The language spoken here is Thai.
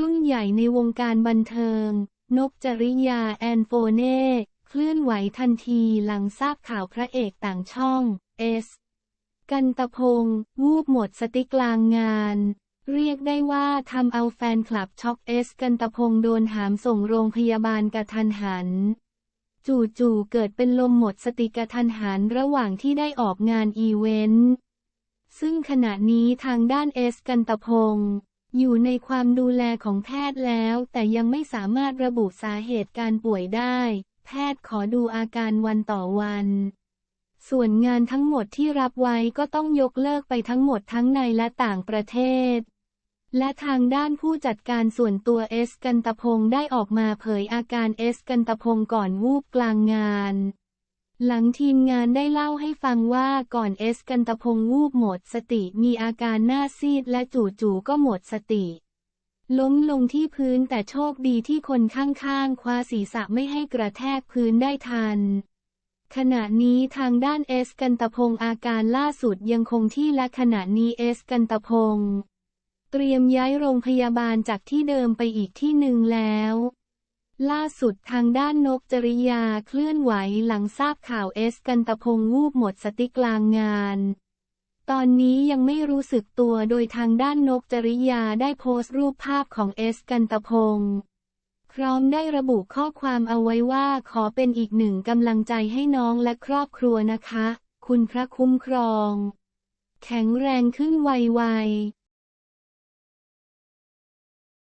รุ่นใหญ่ในวงการบันเทิง นกจริยาแอนโฟเน่ เคลื่อนไหวทันทีหลังทราบข่าวพระเอกต่างช่องเอสกันตะพงศ์วูบหมดสติกลางงาน เรียกได้ว่าทำเอาแฟนคลับช็อกเอส กันตะพงศ์โดนหามส่งโรงพยาบาลกระทันหัน จู่ๆเกิดเป็นลมหมดสติกระทันหันระหว่างที่ได้ออกงานอีเวนต์ซึ่งขณะนี้ทางด้านเอส กันตะพงศ์ อยู่ในความดูแลของแพทย์แล้ว แต่ยังไม่สามารถระบุสาเหตุการป่วยได้ แพทย์ขอดูอาการวันต่อวัน ส่วนงานทั้งหมดที่รับไว้ก็ต้องยกเลิกไปทั้งหมดทั้งในและต่างประเทศ และทางด้านผู้จัดการส่วนตัวเอสกันตพงศ์ได้ออกมาเผยอาการเอสกันตพงศ์ก่อนวูบกลางงาน หลังทีมงานได้เล่าให้ฟังว่าก่อนเอสกันตพงศ์วูบหมดสติมีอาการหน้าซีดและจู่ๆก็หมดสติ ล้มลงที่พื้นแต่โชคดีที่คนข้างๆ คว้าศีรษะไม่ให้กระแทกพื้นได้ทัน ขณะนี้ทางด้านเอสกันตพงศ์อาการล่าสุดยังคงที่และขณะนี้เอสกันตพงศ์เตรียมย้ายโรงพยาบาลจากที่เดิมไปอีกที่หนึ่งแล้ว ล่าสุดทางด้านนกจริยาเคลื่อนไหวหลังทราบข่าวเอสกันตะพงศ์วูบหมดสติกลางงาน ตอนนี้ยังไม่รู้สึกตัวโดยทางด้านนกจริยาได้โพสต์รูปภาพของเอสกันตะพงศ์พร้อมได้ระบุข้อความเอาไว้ว่าขอเป็นอีกหนึ่งกำลังใจให้น้องและครอบครัวนะคะ คุณพระคุ้มครอง แข็งแรงขึ้นไวๆ